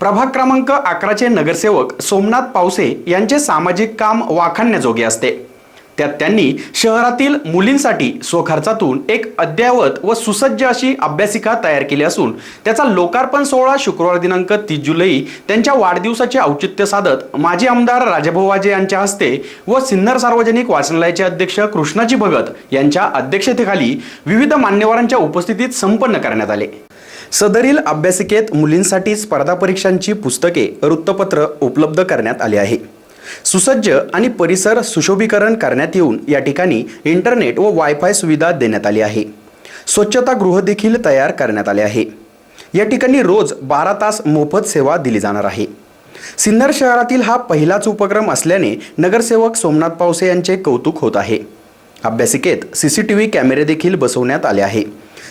प्रभाग क्रमांक अकराचे नगरसेवक सोमनाथ पावसे यांचे सामाजिक काम वाखाणण्याजोगे असते. त्यात त्यांनी शहरातील मुलींसाठी स्वखर्चातून एक अद्ययावत व सुसज्ज अशी अभ्यासिका तयार केली असून त्याचा लोकार्पण सोहळा शुक्रवार दिनांक तीस जुलै त्यांच्या वाढदिवसाचे औचित्य साधत माजी आमदार राजाभाऊ वाजे यांच्या हस्ते व सिन्नर सार्वजनिक वाचनालयाचे अध्यक्ष कृष्णाजी भगत यांच्या अध्यक्षतेखाली विविध मान्यवरांच्या उपस्थितीत संपन्न करण्यात आले. सदरील अभ्यासिकेत मुलींसाठी स्पर्धा परीक्षांची पुस्तके वृत्तपत्र उपलब्ध करण्यात आली आहे. सुसज्ज आणि परिसर सुशोभीकरण करण्यात येऊन या ठिकाणी इंटरनेट व वायफाय सुविधा देण्यात आली आहे. स्वच्छतागृह देखील तयार करण्यात आले आहे. या ठिकाणी रोज बारा तास मोफत सेवा दिली जाणार आहे. सिन्नर शहरातील हा पहिलाच उपक्रम असल्याने नगरसेवक सोमनाथ पावसे यांचे कौतुक होत आहे. अभ्यासिकेत सी सी टी व्ही कॅमेरे देखील बसवण्यात आले आहे.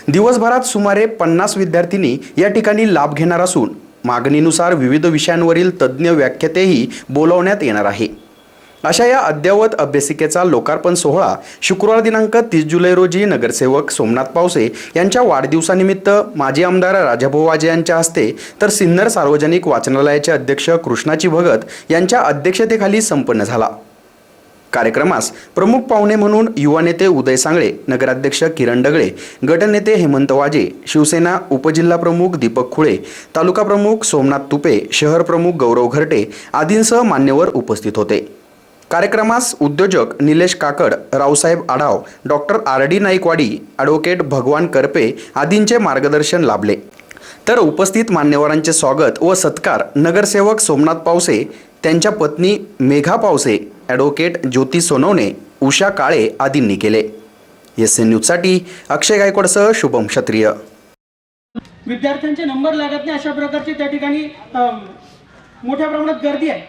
दिवसभरात सुमारे पन्नास विद्यार्थिनी या ठिकाणी लाभ घेणार असून मागणीनुसार विविध विषयांवरील तज्ज्ञ व्याख्यातेही बोलवण्यात येणार आहे. अशा या अद्ययावत अभ्यासिकेचा लोकार्पण सोहळा शुक्रवार दिनांक तीस जुलै रोजी नगरसेवक सोमनाथ पावसे यांच्या वाढदिवसानिमित्त माजी आमदार राजाभाऊ वाजे यांच्या हस्ते तर सिन्नर सार्वजनिक वाचनालयाचे अध्यक्ष कृष्णाची भगत यांच्या अध्यक्षतेखाली संपन्न झाला. कार्यक्रमास प्रमुख पाहुणे म्हणून युवा नेते उदय सांगळे नगराध्यक्ष किरण डगळे गटनेते हेमंत वाजे शिवसेना उपजिल्हा प्रमुख दीपक खुळे तालुका प्रमुख सोमनाथ तुपे शहर प्रमुख गौरव घरटे आदींसह मान्यवर उपस्थित होते. कार्यक्रमास उद्योजक Nilesh Kakad Raosaheb Adhav doctor R D Naikwadi advocate Bhagwan Karpe आदींचे मार्गदर्शन लाभले. तर उपस्थित मान्यवरांचे स्वागत व सत्कार नगरसेवक सोमनाथ पावसे त्यांच्या पत्नी मेघा पावसे ॲडव्होकेट ज्योती सोनवणे उषा काळे आदींनी केले. एस एन न्यूजसाठी अक्षय गायकवाडसह शुभम क्षत्रिय. विद्यार्थ्यांचे नंबर लागत नाही अशा प्रकारची त्या ठिकाणी मोठ्या प्रमाणात गर्दी आहे.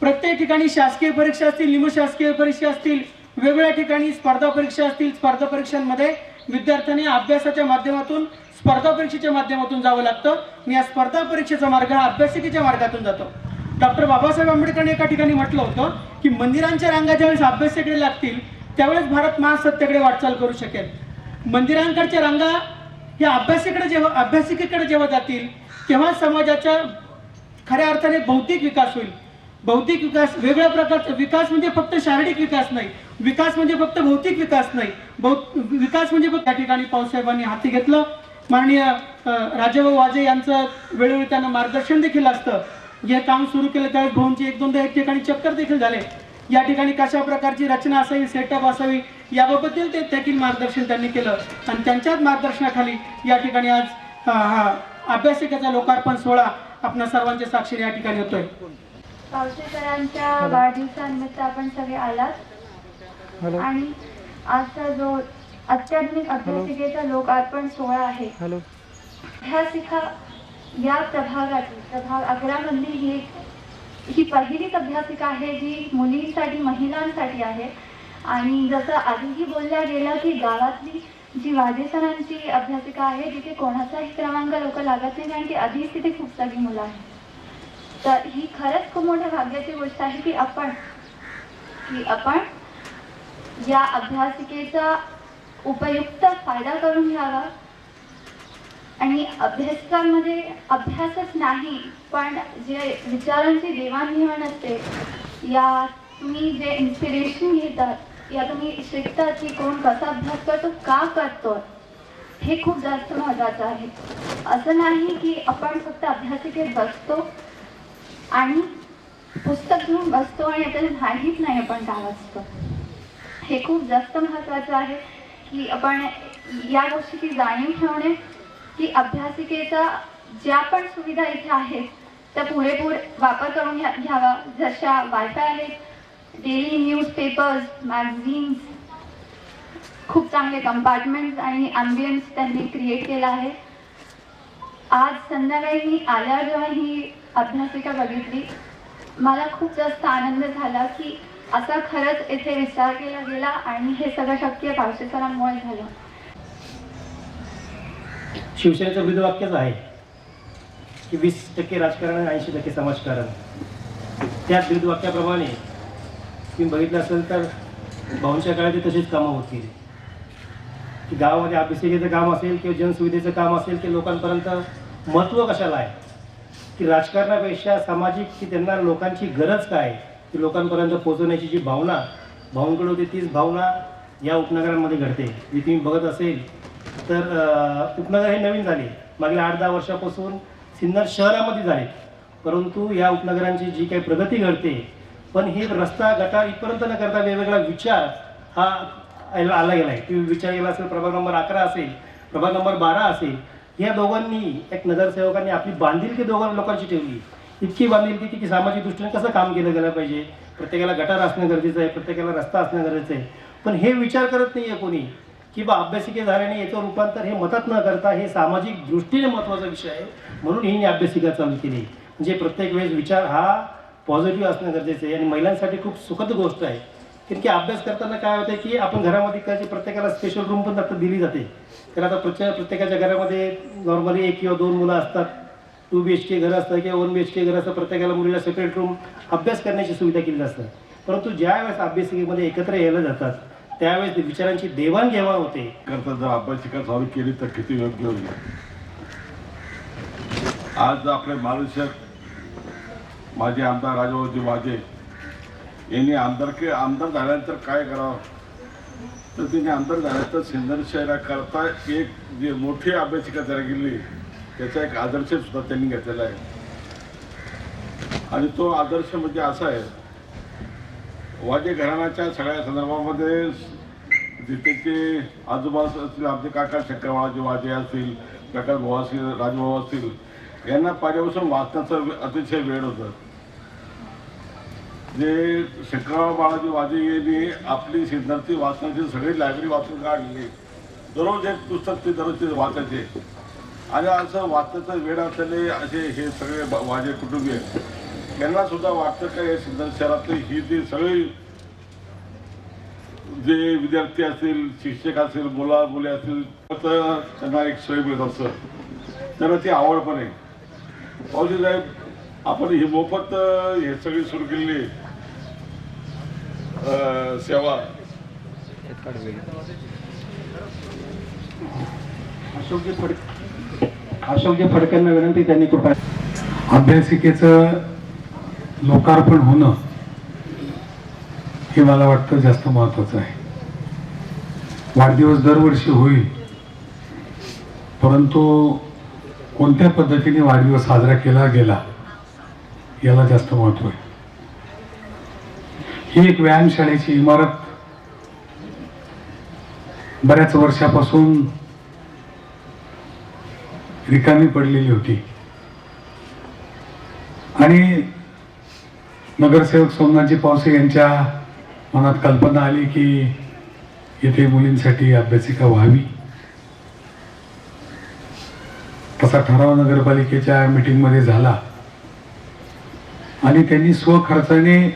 प्रत्येक ठिकाणी शासकीय परीक्षा असतील निमशासकीय परीक्षा असतील वेगवेगळ्या ठिकाणी स्पर्धा परीक्षा असतील स्पर्धा परीक्षांमध्ये विद्यार्थ्यांनी अभ्यासाच्या माध्यमातून स्पर्धा परीक्षेच्या माध्यमातून जावं लागतं. आणि या स्पर्धा परीक्षेचा मार्ग हा अभ्यासिकेच्या मार्गातून जातो. डॉक्टर बाबासाहेब आंबेडकरांनी एका ठिकाणी म्हटलं होतं की मंदिरांच्या रांगा ज्यावेळेस अभ्यासाकडे लागतील त्यावेळेस भारत महासत्तेकडे वाटचाल करू शकेल. मंदिरांकडच्या रांगा या अभ्यासिकडे जेव्हा अभ्यासिकेकडे जेव्हा जातील तेव्हा समाजाच्या खऱ्या अर्थाने भौतिक विकास होईल. भौतिक विकास वेगळ्या प्रकारचा विकास म्हणजे फक्त शारीरिक विकास नाही विकास म्हणजे फक्त भौतिक विकास नाही. बौ विकास म्हणजे फक्त त्या ठिकाणी पावसाहेबांनी हाती घेतलं. माननीय अ, राजाभाऊ वाजे यांचं वेळोवेळी त्यांना मार्गदर्शन देखील असतं. हे काम सुरू केलं त्यावेळेस भाऊंची एक दोनदा एक ठिकाणी चक्कर देखील झाले. या ठिकाणी कशा प्रकारची रचना असावी सेटअप असावी याबाबतील ते देखील मार्गदर्शन त्यांनी केलं. आणि त्यांच्याच मार्गदर्शनाखाली या ठिकाणी आज हा अभ्यासिकेचा लोकार्पण सोहळा आपल्या सर्वांच्या साक्षीने या ठिकाणी होतोय. पावसेकरांच्या वाढदिवसानिमित्त आपण सगळे आलात. आणि आजचा जो अत्याधुनिक अभ्यासिकेचा लोकार्पण सोहळा आहे. अभ्यासिका या प्रभागातील प्रभाग अकरा ही एक ही पहिलीच अभ्यासिका आहे जी मुलींसाठी महिलांसाठी आहे. आणि जसं आधीही बोलल्या गेलं की गावातली जी वाजेसरांची अभ्यासिका आहे जिथे कोणाचाही क्रमांक लोक लागत नाही कारण की आधीच तिथे खूप सगळी मुलं आहेत. तर ही खरंच खूप मोठ्या भाग्याची गोष्ट आहे की आपण की आपण या अभ्यासिकेचा उपयुक्त फायदा करून घ्यावा. आणि अभ्यासकांमध्ये अभ्यासच नाही पण जे विचारांची देवाणघेवाण असते या तुम्ही जे इन्स्पिरेशन घेतात या तुम्ही शिकतात की कोण कसा अभ्यास करतो का करतो हे खूप जास्त महत्त्वाचं आहे. असं नाही की आपण फक्त अभ्यासिकेत बसतो आणि पुस्तक घेऊन बसतो आणि आपल्याला माहीत नाही आपण काय वाचतो. हे खूप जास्त महत्त्वाचं आहे की आपण या गोष्टीची जाणीव ठेवणे की अभ्यासिकेचा ज्या पण सुविधा इथे आहेत त्या पुरेपूर वापर करून घ्या घ्यावा. जशा वायफाय आहेत डेली न्यूज पेपर्स मॅगझिन्स खूप चांगले कंपार्टमेंट्स आणि ॲम्बियन्स त्यांनी क्रिएट केला आहे. आज संध्याकाळी मी आल्यावर जेव्हा ही अभ्यासिका बघितली मला खूप जास्त आनंद झाला की असा खरंच येथे विचार केला गेला आणि हे सगळं शक्य पावसे सरांमुळे झालं. शिवसेनेचं ब्रीदवाक्यच आहे की वीस टक्के राजकारण आणि ऐंशी टक्के समाजकारण. त्याच विरुद्ध वाक्याप्रमाणे तुम्ही बघितलं असेल तर भाऊंच्या काळात तशीच कामं होतील की गावामध्ये अभिषेकेचं काम असेल किंवा जनसुविधेचं काम असेल की लोकांपर्यंत महत्त्व कशाला आहे? की राजकारणापेक्षा सामाजिक की त्यांना लोकांची गरज काय? ती लोकांपर्यंत पोहोचवण्याची जी भावना भाऊंकडे होती तीच भावना या उपनगरांमध्ये घडते. जी तुम्ही बघत असेल तर उपनगर हे नवीन झाले. मागील आठ दहा वर्षापासून सिन्नर शहरामध्ये झाले. परंतु या उपनगरांची जी काही प्रगती घडते पण ही रस्ता गटार इथपर्यंत न करता वेगवेगळा विचार हा आला आला गेला आहे. की विचार गेला असेल प्रभाग नंबर अकरा असेल प्रभाग नंबर बारा असेल या दोघांनी एक नगरसेवकांनी आपली बांधिलकी दोघां लोकांची ठेवली. इतकी बांधिलकी की सामाजिक दृष्टीने कसं काम केलं गेलं पाहिजे? प्रत्येकाला गटार असणं गरजेचं आहे प्रत्येकाला रस्ता असणं गरजेचं आहे. पण हे विचार करत नाही आहे कोणी. की अभ्यासिके झाल्याने याचं रूपांतर हे मतात न करता हे सामाजिक दृष्टीने महत्त्वाचा विषय आहे. म्हणून ही अभ्यासिका चालू केली. म्हणजे प्रत्येक वेळेस विचार हा पॉझिटिव्ह असणं गरजेचं आहे आणि महिलांसाठी खूप सुखद गोष्ट आहे. कारण की अभ्यास करताना काय होतं की आपण घरामध्ये कदाचित प्रत्येकाला स्पेशल रूम पण आता दिली जाते. तर आता प्रत्येक प्रत्येकाच्या घरामध्ये नॉर्मली एक किंवा दोन मुलं असतात. टू बी एच के घर असतं किंवा वन बी एच के घर असतं. प्रत्येकाला मुलीला सेपरेट रूम अभ्यास करण्याची सुविधा केली असतं परंतु ज्या वेळेस अभ्यासिकेमध्ये एकत्र यायला जातात त्यावेळेस विचारांची देवाणघेवाण होते. करता जर अभ्यासिका चालू केली तर किती योग्य होईल आज आपले महाराष्ट्रात माझे आमदार राजावरजी वाजे यांनी आमदार के आमदार झाल्यानंतर काय करावं? तर त्यांनी आमदार झाल्यानंतर सिंधर शहराकरता एक जे मोठी अभ्यासिका तयार केली त्याचा एक आदर्श सुद्धा त्यांनी घेतलेला आहे. आणि तो आदर्श म्हणजे असा आहे वाजे घराण्याच्या सगळ्या संदर्भामध्ये तिथे आजोबा असतील आमचे काका शंकरवाळाचे वाजे असतील प्रकाश भाऊ असतील राजभाऊ असतील यांना पहिल्यापासून वाचण्याचं अतिशय वेळ होतं. जे शंकरराव बाळाजी वाजे यांनी आपली सिद्धार्थी वाचनाची सगळी लायब्ररी वाचून काढली. दररोज एक पुस्तक ते दररोज ते वाचायचे. आणि असं वाचण्याचा वेळ असलेले असे हे सगळे वाजे कुटुंबीय यांना सुद्धा वाटतं का हे सिद्धार्थ शहरातली ही जी सगळी जे विद्यार्थी असतील शिक्षक असतील मुला मुले असतील तर त्यांना एक सोय मिळत असतं. त्यांना ती आवड पण आहे. पावशी साहेब आपण ही मोफत हे सगळी सुरू केलेली अं, सेवा. अशोकजी फड अशोकजी फडकेंना विनंती त्यांनी कृपा अभ्यासिकेचं लोकार्पण होणं हे मला वाटतं जास्त महत्वाचं आहे. वाढदिवस दरवर्षी होईल. परंतु कोणत्या पद्धतीने वाढदिवस साजरा केला गेला याला जास्त महत्त्व आहे. ही एक व्यायामशाळेची इमारत बऱ्याच वर्षापासून रिकामी पडलेली होती. आणि नगरसेवक सोमनाथजी पावसे यांच्या मनात कल्पना आली की येथे मुलींसाठी अभ्यासिका व्हावी. तसा ठराव नगरपालिकेच्या मीटिंगमध्ये झाला. आणि त्यांनी स्वखर्चाने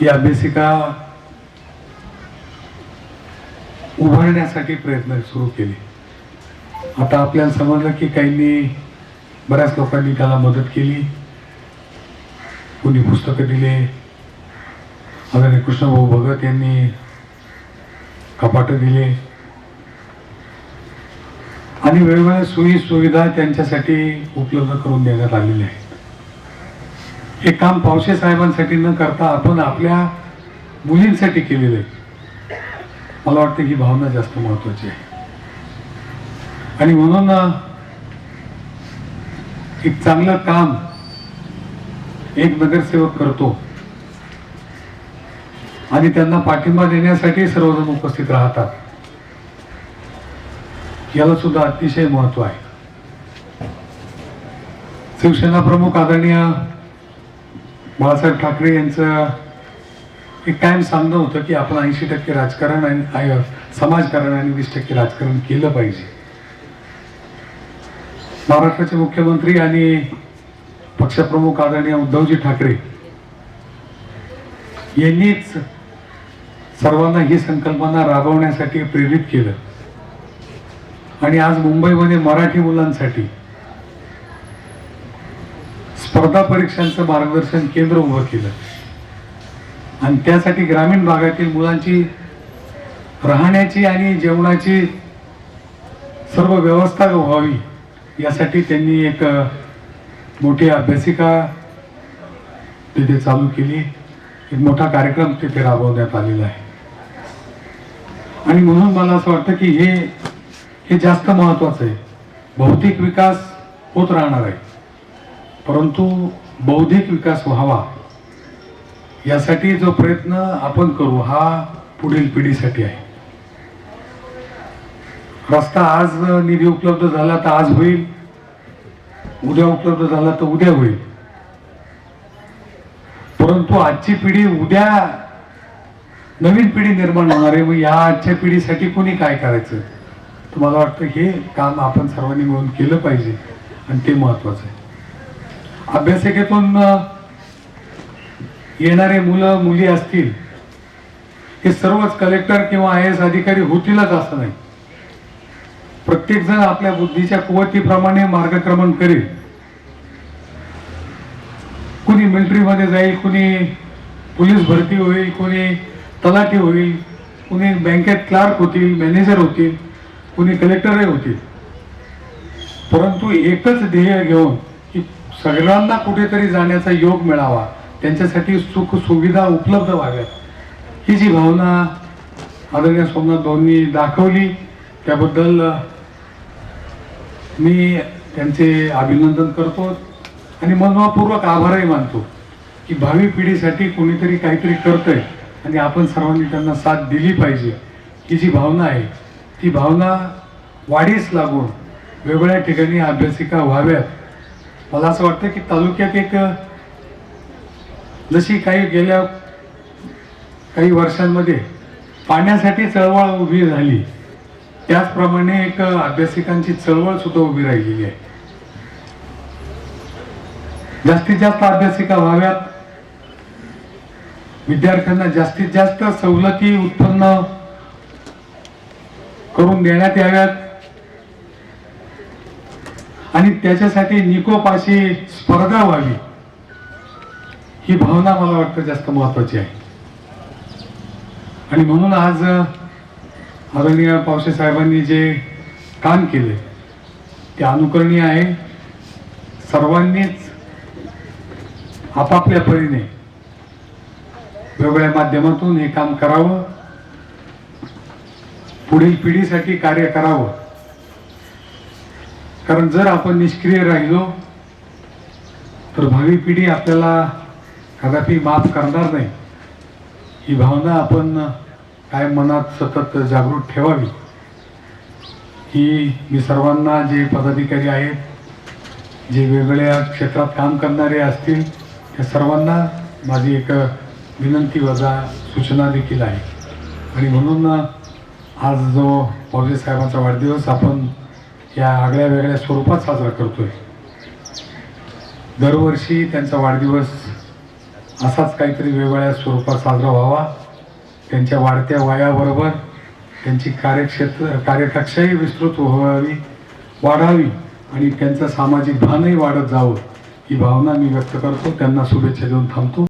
ही अभ्यासिका उभारण्यासाठी प्रयत्न सुरू केले. आता आपल्याला समजलं की काहींनी बऱ्याच लोकांनी त्याला मदत केली. कोणी पुस्तकं दिले आदरणीय कृष्णभाऊ भगत यांनी कपाटं दिले. आणि वेगवेगळ्या सोयी सुविधा त्यांच्यासाठी उपलब्ध करून देण्यात आलेल्या आहेत. हे काम पावसे साहेबांसाठी न करता आपण आपल्या मुलींसाठी केलेलं आहे. मला वाटतं ही भावना जास्त महत्वाची आहे. आणि म्हणून एक चांगलं काम एक नगरसेवक करतो. आणि त्यांना पाठिंबा देण्यासाठी सर्वजण उपस्थित राहतात. याला सुद्धा अतिशय महत्त्व आहे. शिवसेना प्रमुख आदरणीय बाळासाहेब ठाकरे यांचं एक कायम सांगणं होतं की आपण ऐंशी टक्के राजकारण आणि आय- समाजकारण आणि वीस टक्के राजकारण केलं पाहिजे. महाराष्ट्राचे मुख्यमंत्री आणि पक्षप्रमुख आदरणीय उद्धवजी ठाकरे यांनीच सर्वांना ही संकल्पना राबवण्यासाठी प्रेरित केलं. आणि आज मुंबईमध्ये मराठी मुलांसाठी स्पर्धा परीक्षांचं मार्गदर्शन केंद्र उभं केलं. आणि त्यासाठी ग्रामीण भागातील मुलांची राहण्याची आणि जेवणाची सर्व व्यवस्था व्हावी यासाठी त्यांनी एक मोठी अभ्यासिका तिथे चालू केली. एक मोठा कार्यक्रम तिथे राबवण्यात आलेला आहे. आणि म्हणून मला असं वाटतं की हे हे जास्त महत्वाचं आहे. भौतिक विकास होत राहणार आहे. परंतु बौद्धिक विकास व्हावा यासाठी जो प्रयत्न आपण करू हा पुढील पिढीसाठी आहे. रस्ता आज निधी उपलब्ध झाला तर आज होईल. उद्या उपलब्ध झाला तर उद्या होईल. परंतु आजची पिढी उद्या नवीन पिढी निर्माण होणार आहे. मग या आजच्या पिढीसाठी कोणी काय करायचं? तर मला वाटतं हे काम आपण सर्वांनी मिळून केलं पाहिजे आणि ते महत्वाचं आहे. अभ्यासिकेतून येणारे मुलं मुली असतील हे सर्वच कलेक्टर किंवा आय एस अधिकारी होतीलच असं नाही. प्रत्येक जण आपल्या बुद्धीच्या कुवतीप्रमाणे मार्गक्रमण करेल. कुणी मिलिटरीमध्ये जाईल कुणी पोलीस भरती होईल कुणी तलाठी होईल कुणी बँकेत क्लार्क होतील मॅनेजर होतील कुणी कलेक्टरही होतील. परंतु एकच ध्येय घेऊन की सगळ्यांना कुठेतरी जाण्याचा योग मिळावा. त्यांच्यासाठी सुख सुविधा उपलब्ध व्हाव्यात. ही जी भावना आदरणीय सोमनाथ भाऊंनी दाखवली त्याबद्दल मी त्यांचे अभिनंदन करतो आणि मनपूर्वक आभारही मानतो की भावी पिढीसाठी कोणीतरी काहीतरी करतंय आणि आपण सर्वांनी त्यांना साथ दिली पाहिजे. ही जी भावना आहे ती भावना वाढीस लागून वेगवेगळ्या ठिकाणी अभ्यासिका व्हाव्यात. मला असं वाटतं की तालुक्यात एक जशी काही गेल्या काही वर्षांमध्ये पाण्यासाठी चळवळ उभी झाली. त्याचप्रमाणे एक अभ्यासिकांची चळवळ सुद्धा उभी राहिलेली आहे. जास्तीत जास्त अभ्यासिका व्हाव्यात. विद्यार्थ्यांना जास्तीत जास्त सवलती उत्पन्न करून देण्यात याव्यात. आणि त्याच्यासाठी निकोपाशी स्पर्धा व्हावी. ही भावना मला वाटतं जास्त महत्वाची आहे. आणि म्हणून आज आदरणीय पावसे साहेबांनी जे काम केले ते अनुकरणीय आहे. सर्वांनीच आपापल्या परीने वेगवेगळ्या माध्यमातून हे काम करावं. पुढील पिढीसाठी कार्य करावं. कारण जर आपण निष्क्रिय राहिलो तर भावी पिढी आपल्याला कदापि माफ करणार नाही. ही भावना आपण काय मनात सतत जागृत ठेवावी? ही मी सर्वांना जे पदाधिकारी आहेत जे वेगवेगळ्या क्षेत्रात काम करणारे असतील त्या सर्वांना माझी एक विनंती वजा सूचना देखील आहे. आणि म्हणून आज जो पावजे साहेबांचा वाढदिवस आपण या आगळ्या वेगळ्या स्वरूपात साजरा करतो आहे दरवर्षी त्यांचा वाढदिवस असाच काहीतरी वेगवेगळ्या स्वरूपात साजरा व्हावा. त्यांच्या वाढत्या वयाबरोबर त्यांची कार्यक्षेत्र कार्यकक्षाही विस्तृत व्हावी वाढावी आणि त्यांचं सामाजिक भानही वाढत जावं ही भावना मी व्यक्त करतो. त्यांना शुभेच्छा देऊन थांबतो.